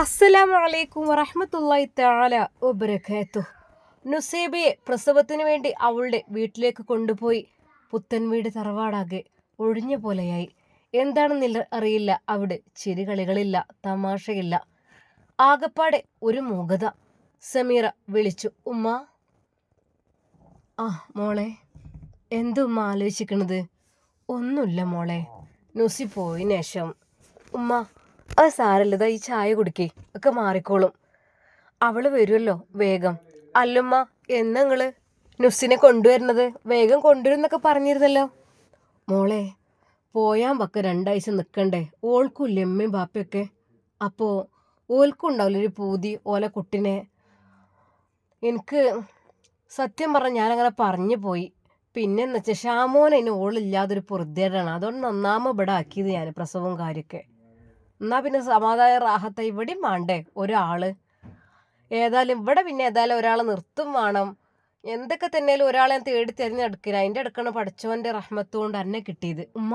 അസ്സലാമു അലൈക്കും വറഹ്മത്തുള്ളാഹി തആല വബറകാതുഹു നുസൈബയെ പ്രസവത്തിന് വേണ്ടി അവളുടെ വീട്ടിലേക്ക് കൊണ്ടുപോയി. പുത്തൻ വീട് തറവാടാകെ ഒഴിഞ്ഞ പോലെയായി. എന്താണെന്നില്ല അറിയില്ല. അവിടെ ചിരികളികളില്ല തമാശയില്ല. ആകപ്പാടെ ഒരു മൂകത. സമീറ വിളിച്ചു ഉമ്മ. ആ മോളെ. എന്തുമ്മ ആലോചിക്കണത് ഒന്നുമില്ല മോളെ. നുസി പോയതിന് ശേഷം ഉമ്മ അത് സാരല്ലതാ ഈ ചായ കുടിക്കേ ഒക്കെ മാറിക്കോളും. അവൾ വരുമല്ലോ വേഗം. അല്ലുമ്മ എന്നങ്ങൾ നിങ്ങൾ? നുസിനെ കൊണ്ടുവരുന്നത് വേഗം കൊണ്ടുവരുന്നൊക്കെ പറഞ്ഞിരുന്നല്ലോ. മോളെ പോയാൻ വക്ക രണ്ടാഴ്ച നിൽക്കണ്ടേ ഓൾക്കും അമ്മയും ബാപ്പയൊക്കെ? അപ്പോൾ ഓൽക്കും ഒരു പൂതി ഓല കുട്ടിനെ? എനിക്ക് സത്യം പറഞ്ഞ ഞാനങ്ങനെ പറഞ്ഞു പോയി. പിന്നെന്ന് വെച്ചാൽ ഷാമോൻ അതിന് ഓളില്ലാതൊരു പൊറുതേടാണ്. അതുകൊണ്ട് നന്നാമ ഇവിടെ ആക്കിയത് ഞാൻ പ്രസവവും കാര്യമൊക്കെ എന്നാ പിന്നെ സമാധായ റാഹത്ത ഇവിടെയും വേണ്ടേ ഒരാൾ. ഏതായാലും ഇവിടെ പിന്നെ ഏതായാലും ഒരാളെ നിർത്തും വേണം. എന്തൊക്കെ തന്നെയാലും ഒരാളെ തേടി തിരഞ്ഞെടുക്കില്ല അതിന്റെ അടുക്കണ പഠിച്ചവന്റെ റഹ്മത്ത് കൊണ്ട് എന്നെ കിട്ടിയത്. ഉമ്മ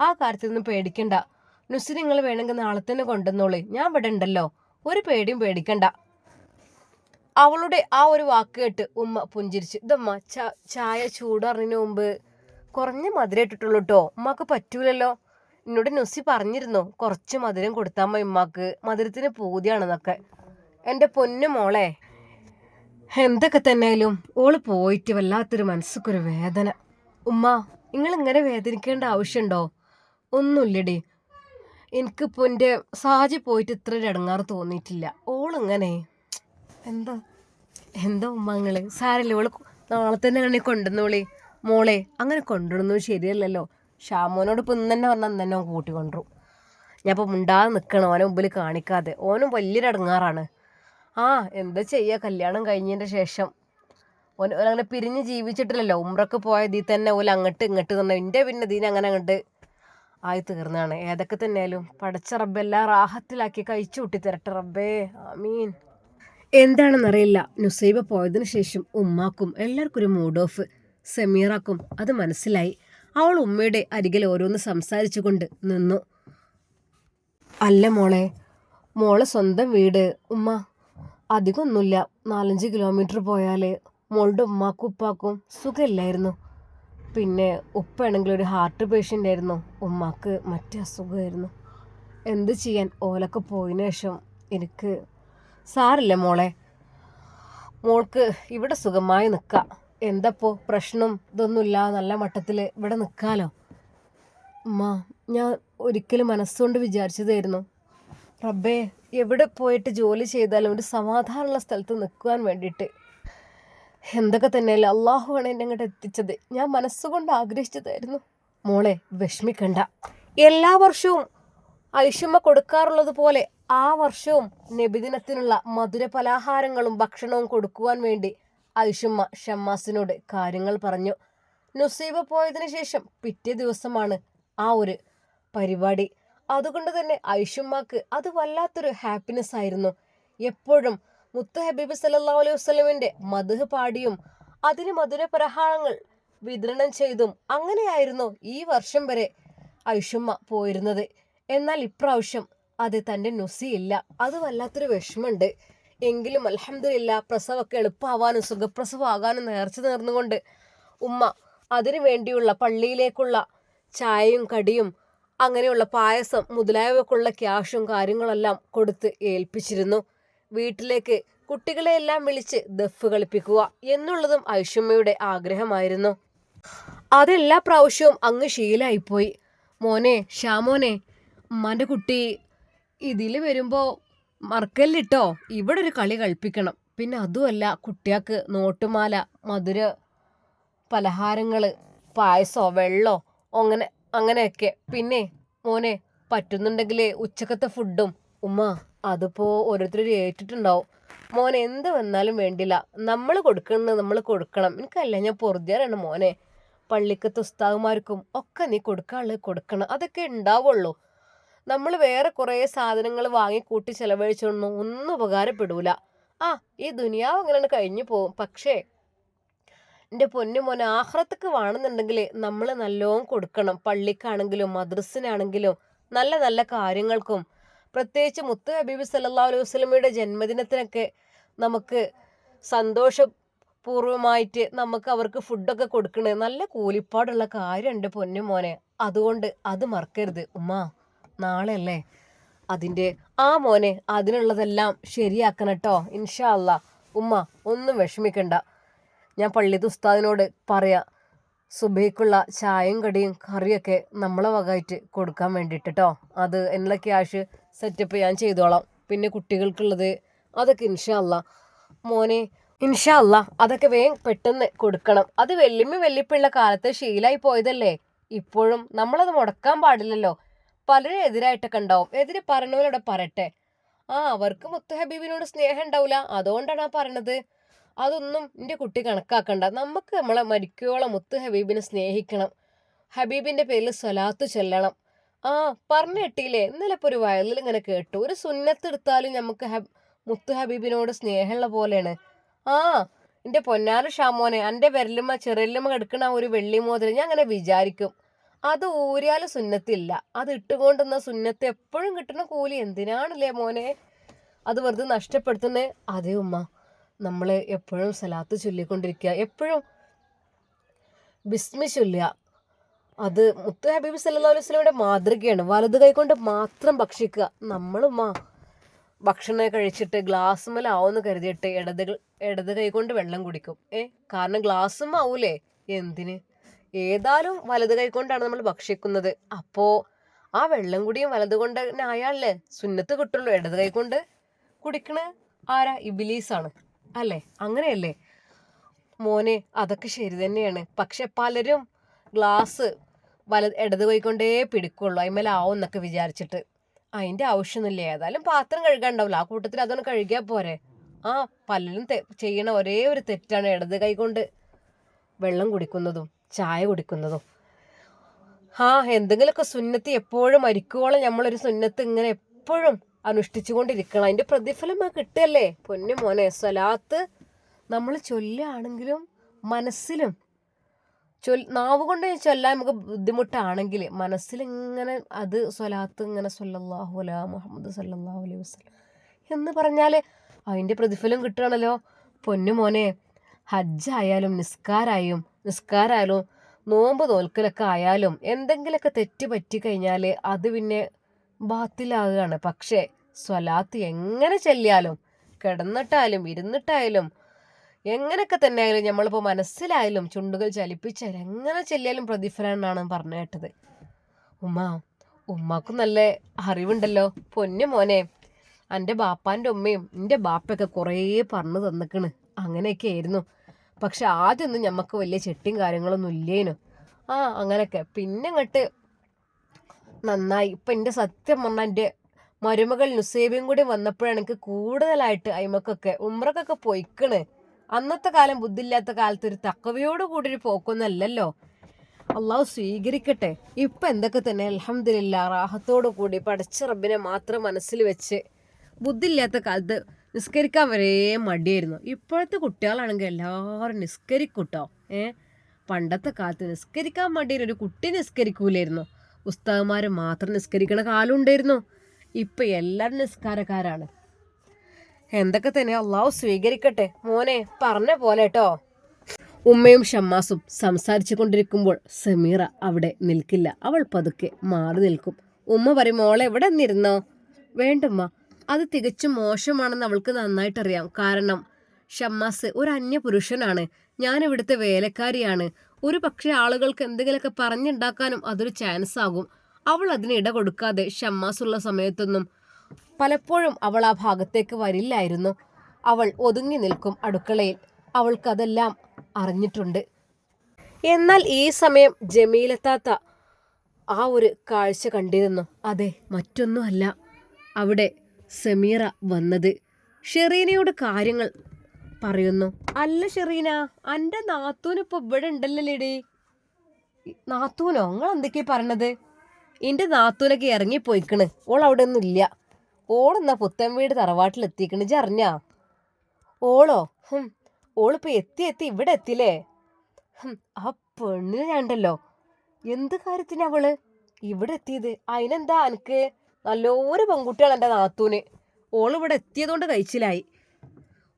ആ കാര്യത്തിനൊന്നും പേടിക്കണ്ട. നുസി നിങ്ങൾ വേണമെങ്കിൽ നാളെ തന്നെ കൊണ്ടുവന്നോളി. ഞാൻ ഇവിടെ ഉണ്ടല്ലോ. ഒരു പേടിയും പേടിക്കണ്ട. അവളുടെ ആ ഒരു വാക്ക് കേട്ട് ഉമ്മ പുഞ്ചിരിച്ചു. ഇതമ്മ ചായ ചൂടറിഞ്ഞതിന് മുമ്പ് കുറഞ്ഞ മധുരം ഇട്ടിട്ടുള്ളൂ കേട്ടോ ഉമ്മക്ക് പറ്റൂലല്ലോ. എന്നോട് നുസി പറഞ്ഞിരുന്നോ കുറച്ച് മധുരം കൊടുത്താൽ ഇമ്മാക്ക് മധുരത്തിന് പൂതിയാണെന്നൊക്കെ. എന്റെ പൊന്നു മോളെ എന്തൊക്കെ തന്നെയാലും ഓൾ പോയിട്ട് വല്ലാത്തൊരു മനസ്സുക്കൊരു വേദന. ഉമ്മ നിങ്ങൾ ഇങ്ങനെ വേദനിക്കേണ്ട ആവശ്യമുണ്ടോ ഒന്നുമില്ലടി എനിക്കിപ്പോൾ എന്റെ സാജി പോയിട്ട് ഇത്ര ഇടങ്ങാറ് തോന്നിയിട്ടില്ല. ഓളിങ്ങനെ എന്താ എന്താ ഉമ്മ നിങ്ങൾ സാരല്ലേ ഓൾ നാളെ തന്നെ അങ്ങനെ കൊണ്ടുവന്നോളി. മോളെ അങ്ങനെ കൊണ്ടുവരുന്നത് ശരിയല്ലല്ലോ. ഷാമോനോട് ഇപ്പം ഇന്ന് തന്നെ പറഞ്ഞാൽ ഇന്ന് തന്നെ ഞാൻ ഇപ്പം മുണ്ടാതെ നിൽക്കണം ഓനെ മുമ്പിൽ കാണിക്കാതെ. ഓനും വലിയൊരു അടങ്ങാറാണ് ആ എന്താ ചെയ്യുക കല്യാണം കഴിഞ്ഞതിന്റെ ശേഷം. ഓൻ അങ്ങനെ പിരിഞ്ഞ് ജീവിച്ചിട്ടില്ലല്ലോ. ഉമ്രക്ക് പോയ ഇതിൽ തന്നെ ഓല അങ്ങോട്ട് ഇങ്ങോട്ട് തന്നെ എന്റെ പിന്നെ ഇതിനെ അങ്ങനെ അങ്ങോട്ട് ആയി തീർന്നതാണ് ഏതൊക്കെ തന്നെയാലും പടച്ച റബ്ബെല്ലാം റാഹത്തിലാക്കി കഴിച്ചു കൂട്ടി തരട്ടെ റബ്ബേ. ആമീൻ. എന്താണെന്നറിയില്ല. നുസൈബ പോയതിനു ശേഷം ഉമ്മാക്കും എല്ലാവർക്കും ഒരു മൂഡ് ഓഫ്. സെമീറാക്കും. അത് മനസ്സിലായി. അവൾ ഉമ്മയുടെ അരികിൽ ഓരോന്ന് സംസാരിച്ചുകൊണ്ട് നിന്നു. അല്ല മോളെ മോളെ സ്വന്തം വീട്. ഉമ്മ അധികമൊന്നുമില്ല. നാലഞ്ച് കിലോമീറ്റർ പോയാൽ മോളുടെ ഉമ്മാക്കും ഉപ്പാക്കും സുഖമില്ലായിരുന്നു. പിന്നെ ഉപ്പാണെങ്കിൽ ഒരു ഹാർട്ട് പേഷ്യന്റ് ആയിരുന്നു. ഉമ്മാക്ക് മറ്റേ അസുഖമായിരുന്നു. എന്ത് ചെയ്യാൻ? ഓലൊക്കെ പോയതിനു ശേഷം എനിക്ക് സാറില്ല മോളെ. മോൾക്ക് ഇവിടെ സുഖമായി നിൽക്കാം. എന്തപ്പോ പ്രശ്നം? ഇതൊന്നുമില്ല നല്ല മട്ടത്തിൽ ഇവിടെ നിൽക്കാലോ അമ്മ ഞാൻ ഒരിക്കലും മനസ്സുകൊണ്ട് വിചാരിച്ചതായിരുന്നു. റബ്ബേ എവിടെ പോയിട്ട് ജോലി ചെയ്താലും ഒരു സമാധാനമുള്ള സ്ഥലത്ത് നിൽക്കുവാൻ വേണ്ടിയിട്ട്. എന്തൊക്കെ തന്നെയല്ല അള്ളാഹുവാണ് എന്നെ അങ്ങോട്ട് എത്തിച്ചത്. ഞാൻ മനസ്സുകൊണ്ട് ആഗ്രഹിച്ചതായിരുന്നു. മോളെ വിഷമിക്കണ്ട. എല്ലാ വർഷവും ഐഷമ്മ കൊടുക്കാറുള്ളത് പോലെ ആ വർഷവും നബിദിനത്തിനുള്ള മധുര പലഹാരങ്ങളും ഭക്ഷണവും കൊടുക്കുവാൻ വേണ്ടി ഐഷമ്മ ഷമ്മാസിനോട് കാര്യങ്ങൾ പറഞ്ഞു. നുസീബ പോയതിനു ശേഷം പിറ്റേ ദിവസമാണ് ആ ഒരു പരിപാടി. അതുകൊണ്ട് തന്നെ ഐഷുമ്മക്ക് അത് വല്ലാത്തൊരു ഹാപ്പിനെസ് ആയിരുന്നു. എപ്പോഴും മുത്ത് ഹബീബ് സല്ലാ അലൈഹി വസ്ലമിന്റെ മധുഹ് പാടിയും അതിന് മധുര പ്രഹാരങ്ങൾ വിതരണം ചെയ്തും അങ്ങനെയായിരുന്നു ഈ വർഷം വരെ ഐഷുമ്മ പോയിരുന്നത്. എന്നാൽ ഇപ്രാവശ്യം അത് തന്റെ നുസിയില്ല അത് വല്ലാത്തൊരു വിഷമമുണ്ട്. എങ്കിലും അലഹമില്ല പ്രസവമൊക്കെ എളുപ്പമാവാനും സുഖപ്രസവമാകാനും നേർച്ച നേർന്നുകൊണ്ട് ഉമ്മ അതിനു വേണ്ടിയുള്ള പള്ളിയിലേക്കുള്ള ചായയും കടിയും അങ്ങനെയുള്ള പായസം മുതലായവക്കുള്ള ക്യാഷും കാര്യങ്ങളെല്ലാം കൊടുത്ത് ഏൽപ്പിച്ചിരുന്നു. വീട്ടിലേക്ക് കുട്ടികളെയെല്ലാം വിളിച്ച് ദഫ് കളിപ്പിക്കുക എന്നുള്ളതും ഐഷമ്മയുടെ ആഗ്രഹമായിരുന്നു. അതെല്ലാ പ്രാവശ്യവും അങ്ങ് ശീലായിപ്പോയി. മോനെ ഷാമോനെ ഉമ്മാന്റെ കുട്ടി ഇതിൽ വരുമ്പോൾ മറക്കല്ലിട്ടോ? ഇവിടെ ഒരു കളി കളിപ്പിക്കണം. പിന്നെ അതുമല്ല കുട്ടികൾക്ക് നോട്ടുമാല മധുര പലഹാരങ്ങൾ പായസമോ വെള്ളമോ അങ്ങനെ അങ്ങനെയൊക്കെ. പിന്നെ മോനെ പറ്റുന്നുണ്ടെങ്കിൽ ഉച്ചക്കത്തെ ഫുഡും. ഉമ്മ അതിപ്പോൾ ഓരോരുത്തരും ഏറ്റിട്ടുണ്ടാവും. മോൻ എന്ത് വന്നാലും വേണ്ടില്ല. നമ്മൾ കൊടുക്കുന്നത് നമ്മൾ കൊടുക്കണം. എനിക്കല്ല ഞാൻ പൊറുതിയാറാണ് മോനെ. പള്ളിക്കത്തെ ഉസ്താവുമാർക്കും ഒക്കെ നീ കൊടുക്കാനുള്ളത് കൊടുക്കണം. അതൊക്കെ ഉണ്ടാവുള്ളൂ. നമ്മൾ വേറെ കുറേ സാധനങ്ങൾ വാങ്ങിക്കൂട്ടി ചിലവഴിച്ചൊന്നും ഒന്നും ഉപകാരപ്പെടൂല. ആ ഈ ദുനിയാവ് അങ്ങനെ കഴിഞ്ഞു പോകും പക്ഷേ എന്റെ പൊന്നു മോനെ ആഹ്റത്തൊക്കെ വേണമെന്നുണ്ടെങ്കിൽ നമ്മൾ നല്ലോം കൊടുക്കണം. പള്ളിക്കാണെങ്കിലും മദ്രസിനാണെങ്കിലും നല്ല നല്ല കാര്യങ്ങൾക്കും. പ്രത്യേകിച്ച് മുത്ത് ഹബീബ് സല്ലാ അലൈഹി വസ്ലമയുടെ ജന്മദിനത്തിനൊക്കെ നമുക്ക് സന്തോഷപൂർവമായിട്ട് നമുക്ക് അവർക്ക് ഫുഡൊക്കെ കൊടുക്കണേ. നല്ല കൂലിപ്പാടുള്ള കാര്യം കാര്യമുണ്ട് പൊന്നു മോനെ. അതുകൊണ്ട് അത് മറക്കരുത്. ഉമ്മ. നാളെ അല്ലേ അതിന്റെ ആ മോനെ അതിനുള്ളതെല്ലാം ശരിയാക്കണം കേട്ടോ ഇൻഷാ അല്ല. ഉമ്മ ഒന്നും വിഷമിക്കണ്ട. ഞാൻ പള്ളിത്തെ ഉസ്താദിനോട് പറയാം സുബൈക്കുള്ള ചായയും കടിയും കറിയൊക്കെ നമ്മളെ വകയായിട്ട് കൊടുക്കാൻ വേണ്ടിയിട്ട് കേട്ടോ അത് എന്നുള്ള ക്യാഷ് സെറ്റപ്പ് ഞാൻ ചെയ്തോളാം. പിന്നെ കുട്ടികൾക്കുള്ളത് അതൊക്കെ ഇൻഷാ അല്ല. മോനെ ഇൻഷാ അല്ല അതൊക്കെ വേഗം പെട്ടെന്ന് കൊടുക്കണം. അത് വെല്ലുമ്മി വെല്ലിപ്പുള്ള കാലത്ത് ശീലായി പോയതല്ലേ? ഇപ്പോഴും നമ്മളത് മുടക്കാൻ പാടില്ലല്ലോ. പലരും എതിരായിട്ടൊക്കെ ഉണ്ടാവും. എതിര് പറഞ്ഞവരോടെ പറയട്ടെ. ആ അവർക്ക് മുത്തുഹബീബിനോട് സ്നേഹം ഉണ്ടാവില്ല അതുകൊണ്ടാണ് ആ പറയണത്. അതൊന്നും എന്റെ കുട്ടി കണക്കാക്കണ്ട. നമുക്ക് നമ്മളെ മരിക്കോളം മുത്ത് ഹബീബിനെ സ്നേഹിക്കണം. ഹബീബിന്റെ പേരിൽ സ്വലാത്ത് ചൊല്ലണം. ആ പറഞ്ഞു കിട്ടിയില്ലേ ഇന്നലെ ഇപ്പോൾ ഒരു വയലിൽ ഇങ്ങനെ കേട്ടു. ഒരു സുന്നത്ത് എടുത്താലും നമുക്ക് ഹബ് മുത്ത് ഹബീബിനോട് സ്നേഹമുള്ള പോലെയാണ്. ആ എന്റെ പൊന്നാര ഷാമോനെ എന്റെ വിരലുമ്മ ചെറിയല്ലുമ്മ എടുക്കണ ഒരു വെള്ളി മോതിരം ഞാൻ അങ്ങനെ വിചാരിക്കും. അത് ഊരിയാൽ സുന്നത്തില്ല. അത് ഇട്ടുകൊണ്ടുന്ന സുന്നത്ത് എപ്പോഴും കിട്ടുന്ന കൂലി എന്തിനാണല്ലേ മോനെ? അത് വെറുതെ നഷ്ടപ്പെടുത്തുന്നേ? അതേ ഉമ്മ. നമ്മൾ എപ്പോഴും സലാത്ത് ചൊല്ലിക്കൊണ്ടിരിക്കുക എപ്പോഴും ബിസ്മി ചൊല്ലുക. അത് മുത്തു ഹബീബ് സല്ലാ അലൈഹി സ്വലമിയുടെ മാതൃകയാണ്. വലത് കൈകൊണ്ട് മാത്രം ഭക്ഷിക്കുക. നമ്മളുമ്മ ഭക്ഷണം കഴിച്ചിട്ട് ഗ്ലാസ്സുമ്മലാവുമെന്ന് കരുതിയിട്ട് ഇടത് ഇടത് കൈകൊണ്ട് വെള്ളം കുടിക്കും. ഏ? കാരണം ഗ്ലാസ്സും ആവൂലേ എന്തിന്? ഏതായാലും വലത് കൈ കൊണ്ടാണ് നമ്മൾ ഭക്ഷിക്കുന്നത്. അപ്പോ ആ വെള്ളം കുടിയും വലത് കൊണ്ട് തന്നെ ആയാലല്ലേ സുന്നത്ത് കിട്ടുള്ളൂ. ഇടത് കൈ കൊണ്ട് കുടിക്കണ ആരാ? ഇബിലീസാണ്. അല്ലേ? അങ്ങനെയല്ലേ? മോനെ അതൊക്കെ ശരി തന്നെയാണ്. പക്ഷെ പലരും ഗ്ലാസ് വല ഇടത് കൈക്കൊണ്ടേ പിടിക്കുള്ളൂ. അതിന്മേലാവും എന്നൊക്കെ വിചാരിച്ചിട്ട്. അതിന്റെ ആവശ്യമൊന്നുമില്ല. ഏതായാലും പാത്രം കഴുകാണ്ടാവില്ല ആ കൂട്ടത്തിൽ അതൊന്ന് കഴുകിയാൽ പോരെ. ആ പലരും ചെയ്യണ ഒരേ ഒരു തെറ്റാണ് ഇടത് കൈ കൊണ്ട് വെള്ളം കുടിക്കുന്നതും. ചായ കുടിക്കുന്നതും. ആ എന്തെങ്കിലുമൊക്കെ സുന്നത്തി എപ്പോഴും മരിക്കുവോളം നമ്മളൊരു സുന്നത്ത് ഇങ്ങനെ എപ്പോഴും അനുഷ്ഠിച്ചുകൊണ്ടിരിക്കണം. അതിന്റെ പ്രതിഫലം കിട്ടുകയല്ലേ? പൊന്നു മോനെ സ്വലാത്ത് നമ്മൾ ചൊല്ലുകയാണെങ്കിലും മനസ്സിലും ചൊൽ നാവ് കൊണ്ട് ചൊല്ലാൻ നമുക്ക് ബുദ്ധിമുട്ടാണെങ്കിൽ മനസ്സിലിങ്ങനെ അത് സ്വലാത്ത് ഇങ്ങനെ സൊല്ലാഹു അല മുഹമ്മദ് സല്ലാഹു അലൈഹി വസ്ലം എന്ന് പറഞ്ഞാൽ അതിന്റെ പ്രതിഫലം കിട്ടുകയാണല്ലോ. പൊന്നു മോനെ ഹജ്ജായാലും നിസ്കാരായും നിസ്കാരായാലും നോമ്പ് തോൽക്കലൊക്കെ ആയാലും എന്തെങ്കിലുമൊക്കെ തെറ്റ് പറ്റി കഴിഞ്ഞാൽ അത് പിന്നെ ബാത്തിലാകുകയാണ് പക്ഷേ സ്വലാത്ത് എങ്ങനെ ചെല്ലിയാലും കിടന്നിട്ടായാലും ഇരുന്നിട്ടായാലും എങ്ങനെയൊക്കെ തന്നെ ആയാലും നമ്മളിപ്പോൾ മനസ്സിലായാലും ചുണ്ടുകൾ ചലിപ്പിച്ചാലും എങ്ങനെ ചെല്ലിയാലും പ്രതിഫലം പറഞ്ഞു കേട്ടത്. ഉമ്മ ഉമ്മാക്കും നല്ല അറിവുണ്ടല്ലോ. പൊന്നു മോനെ എന്റെ ബാപ്പാന്റെ ഉമ്മയും എന്റെ ബാപ്പയൊക്കെ കുറേ പറഞ്ഞു തന്നിക്കണ്. അങ്ങനെയൊക്കെ ആയിരുന്നു. പക്ഷെ ആദ്യമൊന്നും ഞമ്മക്ക് വലിയ ചെട്ടിയും കാര്യങ്ങളൊന്നും ഇല്ലേനു. ആ അങ്ങനെയൊക്കെ പിന്നെ അങ്ങോട്ട് നന്നായി. ഇപ്പം എന്റെ സത്യം പറഞ്ഞാൽ എന്റെ മരുമകൾ നുസേബിയും കൂടി വന്നപ്പോഴാണ് എനിക്ക് കൂടുതലായിട്ട് അയിമക്കൊക്കെ ഉമ്രക്കൊക്കെ പൊയ്ക്കണ്. അന്നത്തെ കാലം ബുദ്ധില്ലാത്ത കാലത്ത് ഒരു തക്കവയോട് കൂടി ഒരു പോക്കൊന്നല്ലല്ലോ. അള്ളാഹു സ്വീകരിക്കട്ടെ. ഇപ്പം എന്തൊക്കെ തന്നെ അലഹമില്ല റാഹത്തോടു കൂടി പഠിച്ച റബ്ബിനെ മാത്രം മനസ്സിൽ വെച്ച് ബുദ്ധില്ലാത്ത കാലത്ത് നിസ്കരിക്കാൻ വരെ മടിയായിരുന്നു. ഇപ്പോഴത്തെ കുട്ടികളാണെങ്കിൽ എല്ലാവരും നിസ്കരിക്കൂട്ടോ. ഏ? പണ്ടത്തെ കാലത്ത് നിസ്കരിക്കാൻ മടിയൊരു കുട്ടി നിസ്കരിക്കൂലായിരുന്നു. പുസ്തകന്മാർ മാത്രം നിസ്കരിക്കണ കാലം ഉണ്ടായിരുന്നു ഇപ്പം എല്ലാവരും നിസ്കാരക്കാരാണ്. എന്തൊക്കെ തന്നെ അള്ളാഹു സ്വീകരിക്കട്ടെ. മോനെ പറഞ്ഞ പോലെ കേട്ടോ ഉമ്മയും ഷമ്മാസും സംസാരിച്ചു കൊണ്ടിരിക്കുമ്പോൾ സമീറ അവിടെ നിൽക്കില്ല. അവൾ പതുക്കെ മാറി നിൽക്കും. ഉമ്മ പറയും മോളെ എവിടെ നിന്നിരുന്നോ? വേണ്ടുമ്മ അത് തികച്ചും മോശമാണെന്ന് അവൾക്ക് നന്നായിട്ടറിയാം. കാരണം ഷമ്മാസ് ഒരു അന്യ പുരുഷനാണ് ഞാൻ ഇവിടുത്തെ വേലക്കാരിയാണ്. ഒരു പക്ഷേ ആളുകൾക്ക് എന്തെങ്കിലുമൊക്കെ പറഞ്ഞുണ്ടാക്കാനും അതൊരു ചാൻസ് ആകും. അവൾ അതിന് ഇട കൊടുക്കാതെ ഷമ്മാസുള്ള സമയത്തൊന്നും പലപ്പോഴും അവൾ ആ ഭാഗത്തേക്ക് വരില്ലായിരുന്നു. അവൾ ഒതുങ്ങി നിൽക്കും അടുക്കളയിൽ. അവൾക്കതെല്ലാം അറിഞ്ഞിട്ടുണ്ട്. എന്നാൽ ഈ സമയം ജമീലത്താത്ത ആ ഒരു കാഴ്ച കണ്ടിരുന്നു. അതെ മറ്റൊന്നുമല്ല. അവിടെ സമീറ വന്നത്. ഷെറീനയോട് കാര്യങ്ങൾ പറയുന്നു. അല്ല ഷെറീന എന്റെ നാത്തൂനിപ്പോൾ ഇവിടെ ഉണ്ടല്ലോടി? നാത്തൂനോ? നിങ്ങൾ എന്തൊക്കെയാ പറഞ്ഞത് എന്റെ നാത്തൂനൊക്കെ ഇറങ്ങിപ്പോയിക്കണ് ഓൾ അവിടെ ഒന്നും ഇല്ല. ഓളെന്നാ പുത്തൻ വീട് തറവാട്ടിൽ എത്തിക്കണ്. അറിഞ്ഞാ? ഓളോ? ഓളിപ്പോൾ എത്തി എത്തി. ഇവിടെ എത്തില്ലേ? ആ പെണ്ണിന് ഞാണ്ടല്ലോ. എന്ത് കാര്യത്തിനാ അവൾ? ഇവിടെ എത്തിയത്. അതിനെന്താ എനിക്ക് നല്ലൊരു പെൺകുട്ടിയാണ് എന്റെ നാത്തൂന്. ഓൾ ഇവിടെ എത്തിയതുകൊണ്ട് കഴിച്ചിലായി.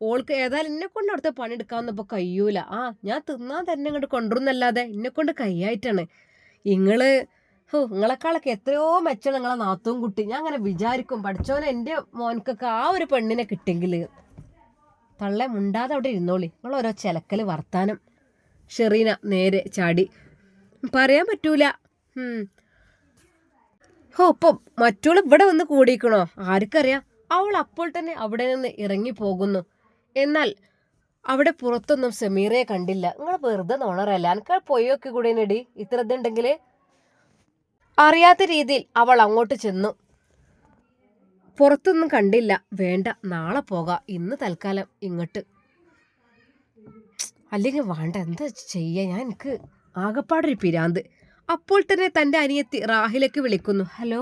ഓൾക്ക് ഏതായാലും എന്നെ കൊണ്ട് അവിടുത്തെ പണിയെടുക്കാമെന്നിപ്പോൾ കഴിയൂല. ആ ഞാൻ തിന്നാൻ തന്നെ ഇങ്ങോട്ട് കൊണ്ടുവരുന്നല്ലാതെ എന്നെ കൊണ്ട് കയ്യായിട്ടാണ് നിങ്ങൾ ഹോ നിങ്ങളെക്കാളൊക്കെ എത്രയോ മെച്ചം നിങ്ങളെ നാത്തും കുട്ടി. ഞാൻ അങ്ങനെ വിചാരിക്കും പഠിച്ചോനെ എന്റെ മോനക്കൊക്കെ ആ ഒരു പെണ്ണിനെ കിട്ടിയെങ്കിൽ തള്ളെ മുണ്ടാതെ അവിടെ ഇരുന്നോളി. നിങ്ങൾ ഓരോ ചിലക്കൽ വർത്താനം. ഷെറീന നേരെ ചാടി. പറയാൻ പറ്റൂല. ഹോ ഇപ്പം മറ്റുള്ള ഇവിടെ വന്ന് കൂടിയിക്കണോ? ആർക്കറിയാം. അവൾ അപ്പോൾ തന്നെ അവിടെ നിന്ന് ഇറങ്ങി പോകുന്നു. എന്നാൽ അവിടെ പുറത്തൊന്നും സമീറയെ കണ്ടില്ല. നിങ്ങൾ വെറുതെ നോണറല്ല? എനിക്ക് പൊയ്യൊക്കെ കൂടെ നെടി ഇത്ര ഇതുണ്ടെങ്കിൽ അറിയാത്ത രീതിയിൽ അവൾ അങ്ങോട്ട് ചെന്നു. പുറത്തൊന്നും കണ്ടില്ല. വേണ്ട നാളെ പോകാം. ഇന്ന് തൽക്കാലം ഇങ്ങോട്ട്. അല്ലെങ്കിൽ വേണ്ട എന്താ ചെയ്യുക ഞാൻ എനിക്ക് ആകപ്പാടൊരു പിരാന്ത്. അപ്പോൾ തന്നെ തന്റെ അനിയത്തി റാഹിലേക്ക് വിളിക്കുന്നു. ഹലോ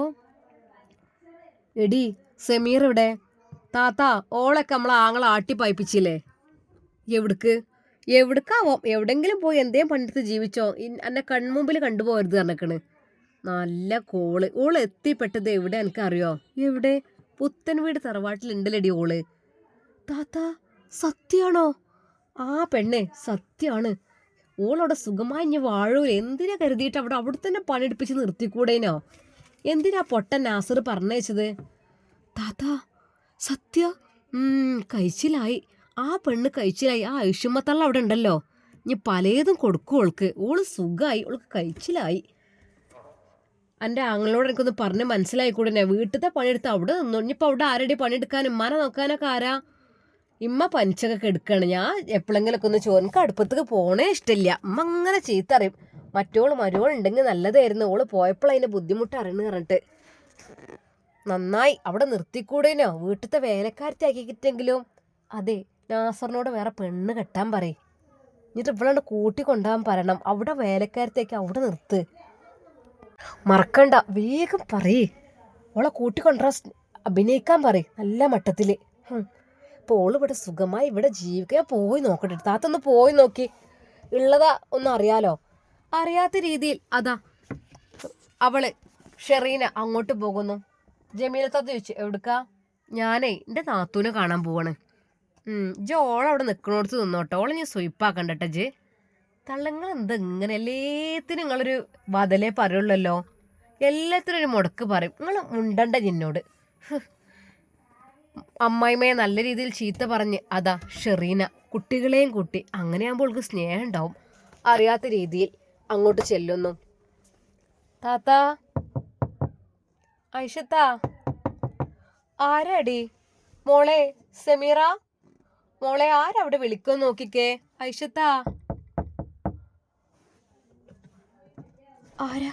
എടി സെമീർ ഇവിടെ താത്ത ഓളൊക്കെ നമ്മളെ ആങ്ങളെ ആട്ടി പായിപ്പിച്ചില്ലേ? എവിടുക്ക്? എവിടുക്കാവോ? എവിടെങ്കിലും പോയി എന്തേം പണ്ടത്ത് ജീവിച്ചോ? എന്നെ കൺമുമ്പിൽ കണ്ടുപോകരുത് പറഞ്ഞേക്കണ്. നല്ല കോൾ. ഓൾ എത്തിപ്പെട്ടത് എവിടെ എനിക്കറിയോ? എവിടെ? പുത്തൻ വീട് തറവാട്ടിലുണ്ടല്ലടി ഓൾ. താത്ത സത്യാണോ? ആ പെണ്ണെ സത്യാണ്. ഓളവിടെ സുഖമായി ഞാൻ വാഴൂല എന്തിനാ കരുതിയിട്ട് അവിടെ അവിടെ തന്നെ പണിയെടുപ്പിച്ച് നിർത്തിക്കൂടേനോ? എന്തിനാ പൊട്ടൻ നാസർ പറഞ്ഞയച്ചത്? താത്ത സത്യ കഴിച്ചിലായി. ആ പെണ്ണ് കഴിച്ചിലായി. ആ ഐഷുമത്തള്ള അവിടെ ഉണ്ടല്ലോ. ഇനി പലതും കൊടുക്കും ഓൾക്ക്. ഓൾ സുഖമായി ഓൾക്ക് കഴിച്ചിലായി. എന്റെ ആങ്ങളോട് എനിക്കൊന്ന് പറഞ്ഞ് മനസ്സിലായിക്കൂടെ വീട്ടിലത്തെ പണിയെടുത്ത് അവിടെ നിന്നു. ഇനിയിപ്പോൾ അവിടെ ആരുടെ പണിയെടുക്കാനും? മന നോക്കാനൊക്കെ ആരാ? ഇമ്മ പനിച്ചൊക്കെ എടുക്കുകയാണ് ഞാൻ എപ്പോഴെങ്കിലൊക്കെ ഒന്ന് ചോദിക്കും എനിക്ക് അടുപ്പത്തേക്ക് പോണേ ഇഷ്ടമില്ല അമ്മ അങ്ങനെ ചീത്ത അറിയും മറ്റോൾ മരോൾ ഉണ്ടെങ്കിൽ നല്ലതായിരുന്നു. ഓൾ പോയപ്പോൾ അതിന്റെ ബുദ്ധിമുട്ട് അറിയണെന്ന് പറഞ്ഞിട്ട്. നന്നായി. അവിടെ നിർത്തിക്കൂടേനോ? വീട്ടിലത്തെ വേലക്കാരത്തി ആക്കിക്കിട്ടെങ്കിലും അതെ നാസറിനോട് വേറെ പെണ്ണ് കെട്ടാൻ പറയും. എന്നിട്ട് ഇവളോട് കൂട്ടി കൊണ്ടുപോകാൻ പറയണം. അവിടെ വേലക്കാരത്തേക്ക് അവിടെ നിർത്ത്. മറക്കണ്ട. വേഗം പറയേ. ഓളെ കൂട്ടിക്കൊണ്ടുവരാൻ അഭിനയിക്കാൻ പറയും. നല്ല മട്ടത്തിൽ ഇപ്പോൾ ഓൾ ഇവിടെ സുഖമായി ഇവിടെ ജീവിക്കാൻ പോയി നോക്കട്ടെ. താത്തൊന്ന് പോയി നോക്കി. ഉള്ളതാ ഒന്നും അറിയാലോ? അറിയാത്ത രീതിയിൽ അതാ അവൾ ഷെറീന അങ്ങോട്ട് പോകുന്നു. ജമീല താത്ത ചോദിച്ചു എവിടുക്ക? ഞാനേ എന്റെ നാത്തൂനെ കാണാൻ പോവാണ്. ഇജ്ജ് ഓളവിടെ നിൽക്കണോടത്ത് നിന്നോട്ടോ. ഓളെ ഞാൻ സ്വയിപ്പാക്കണ്ടട്ടോ ജി. തള്ളങ്ങൾ എന്താ ഇങ്ങനെ? എല്ലാത്തിനും നിങ്ങളൊരു വതലേ പറയുള്ളല്ലോ. എല്ലാത്തിനും ഒരു മുടക്ക് പറയും. നിങ്ങൾ മുണ്ടണ്ട എന്നോട് ഹ്. അമ്മായിമ്മയെ നല്ല രീതിയിൽ ചീത്ത പറഞ്ഞ് അതാ ഷെറീന കുട്ടികളെയും കൂട്ടി അങ്ങനെയാകുമ്പോൾ അവൾക്ക് സ്നേഹം ഉണ്ടാവും. അറിയാത്ത രീതിയിൽ അങ്ങോട്ട് ചെല്ലുന്നു. താത്ത ഐഷത്ത ആരാടി? മോളെ സെമീറ? മോളെ ആരവിടെ വിളിക്കുമെന്ന് നോക്കിക്കേ? ഐഷത്ത. ആരാ?